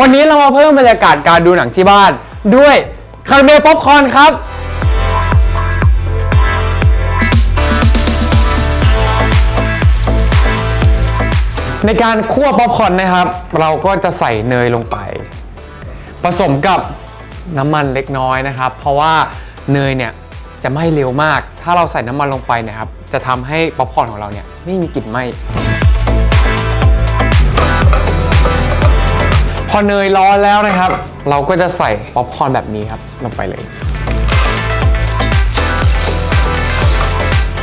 วันนี้เรามาเพิ่มบรรยากาศการดูหนังที่บ้าน ด้วยคาราเมลป๊อปคอร์นครับ ในการคั่วป๊อปคอร์นนะครับ เราก็จะใส่เนยลงไป ผสมกับน้ำมันเล็กน้อยนะครับ เพราะว่าเนยเนี่ยจะไหม้เร็วมาก ถ้าเราใส่น้ำมันลงไปนะครับ จะทำให้ป๊อปคอร์นของเราเนี่ยไม่มีกลิ่นไหม้ อเนยร้อนแล้วนะครับ เราก็จะใส่ป๊อปคอร์นแบบนี้ครับลงไปเลย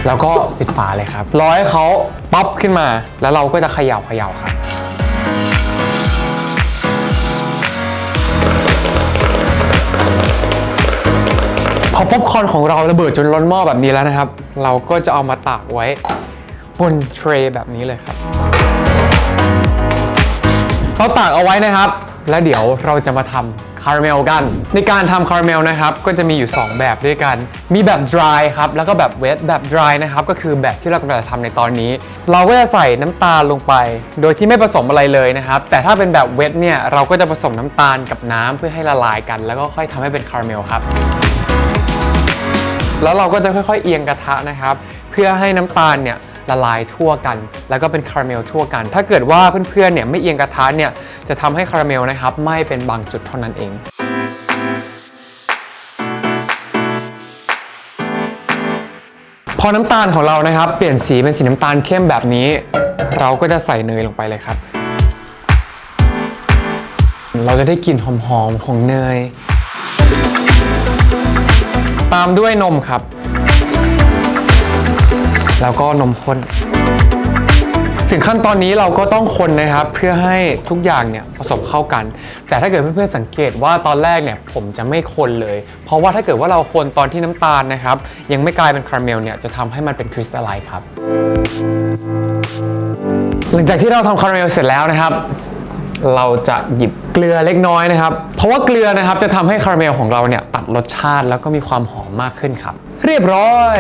แล้วก็ปิดฝาเลยครับรอให้เขาป๊อปขึ้นมา แล้วเราก็จะเขย่าเขย่าครับพอป๊อปคอร์นของเราระเบิดจนล้นหม้อแบบนี้แล้วนะครับ เราก็จะเอามาตากไว้บนเทรย์แบบนี้เลยครับ เราตากเอาไว้นะครับ แล้วเดี๋ยวเราจะมาทำคาราเมลกัน ในการทำคาราเมลนะครับ ก็จะมีอยู่ 2 แบบด้วยกัน มีแบบ dry ครับ แล้วก็แบบ wet แบบ dry นะครับ ก็คือแบบที่เรากำลังจะทำในตอนนี้ เราก็จะใส่น้ำตาลลงไป โดยที่ไม่ผสมอะไรเลยนะครับ แต่ถ้าเป็นแบบ wet เนี่ย เราก็จะผสมน้ำตาลกับน้ำเพื่อให้ละลายกัน แล้วก็ค่อยทำให้เป็นคาราเมลครับ แล้วเราก็จะค่อยๆ เอียงกระทะนะครับ เพื่อให้น้ำตาลเนี่ย ละลายทั่วกัน แล้วก็เป็นคาราเมลทั่วกัน ถ้าเกิดว่าเพื่อนๆเนี่ยไม่เอียงกระทะเนี่ยจะทำให้คาราเมลนะครับไหม้เป็นบางจุดเท่านั้นเองพอน้ำตาลของเรานะครับ เปลี่ยนสีเป็นสีน้ำตาลเข้มแบบนี้ เราก็จะใส่เนยลงไปเลยครับ เราจะได้กลิ่นหอมๆของเนย ตามด้วยนมครับ แล้วก็นมข้นถึงขั้นตอนนี้เราก็ต้องคนนะครับเพื่อให้ทุกอย่างเนี่ยผสมเข้ากัน แต่ถ้าเกิดเพื่อนๆสังเกตว่าตอนแรกเนี่ยผมจะไม่คนเลย เพราะว่าถ้าเกิดว่าเราคนตอนที่น้ำตาลนะครับ ยังไม่กลายเป็นคาราเมลเนี่ยจะทำให้มันเป็นคริสตัลไลท์ครับ หลังจากที่เราทำคาราเมลเสร็จแล้วนะครับ เราจะหยิบเกลือเล็กน้อยนะครับ เพราะว่าเกลือนะครับจะทำให้คาราเมลของเราเนี่ยตัดรสชาติแล้วก็มีความหอมมากขึ้นครับ เรียบร้อย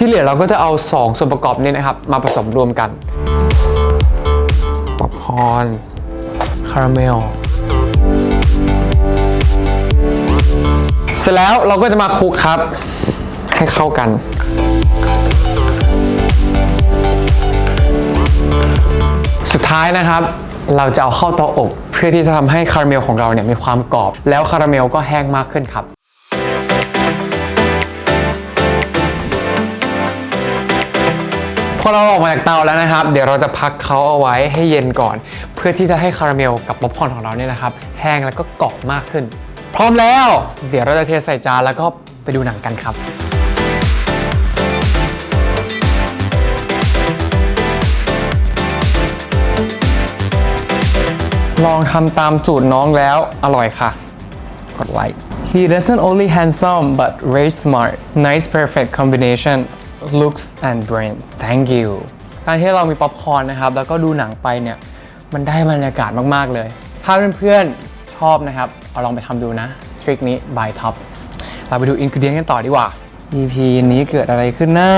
ที่เหลือเราก็จะเอา 2 ส่วนประกอบนี้นะครับ มาผสมรวมกันป๊อปคอร์นคาราเมลเสร็จแล้วเราก็จะมาคลุกครับ ให้เข้ากันสุดท้ายนะครับ เราจะเอาเข้าเตาอบ เพื่อที่จะทำให้คาราเมลของเราเนี่ยมีความกรอบ แล้วคาราเมลก็แห้งมากขึ้นครับ อเราออกมาจากเตาแล้วนะครับ เดี๋ยวเราจะพักเขาเอาไว้ให้เย็นก่อน เพื่อที่จะให้คาราเมลกับป๊อปคอร์นของเราเนี่ยนะครับ แห้งแล้วก็กรอบมากขึ้น พร้อมแล้ว เดี๋ยวเราจะเทใส่จานแล้วก็ไปดูหนังกันครับลองทำตามสูตรน้องแล้วอร่อยค่ะ กดไลค์ He doesn't only handsome but very smart nice perfect combination looks and brains thank you การที่เรามีป๊อปคอร์นนะครับ แล้วก็ดูหนังไปเนี่ย มันได้บรรยากาศมาก ๆ เลย ถ้าเพื่อนๆ ชอบนะครับ เอาลองไปทำดูนะ ทริคนี้ by top เราไปดูอินกิเดียนกันต่อดีกว่า EP นี้เกิดอะไรขึ้นนะ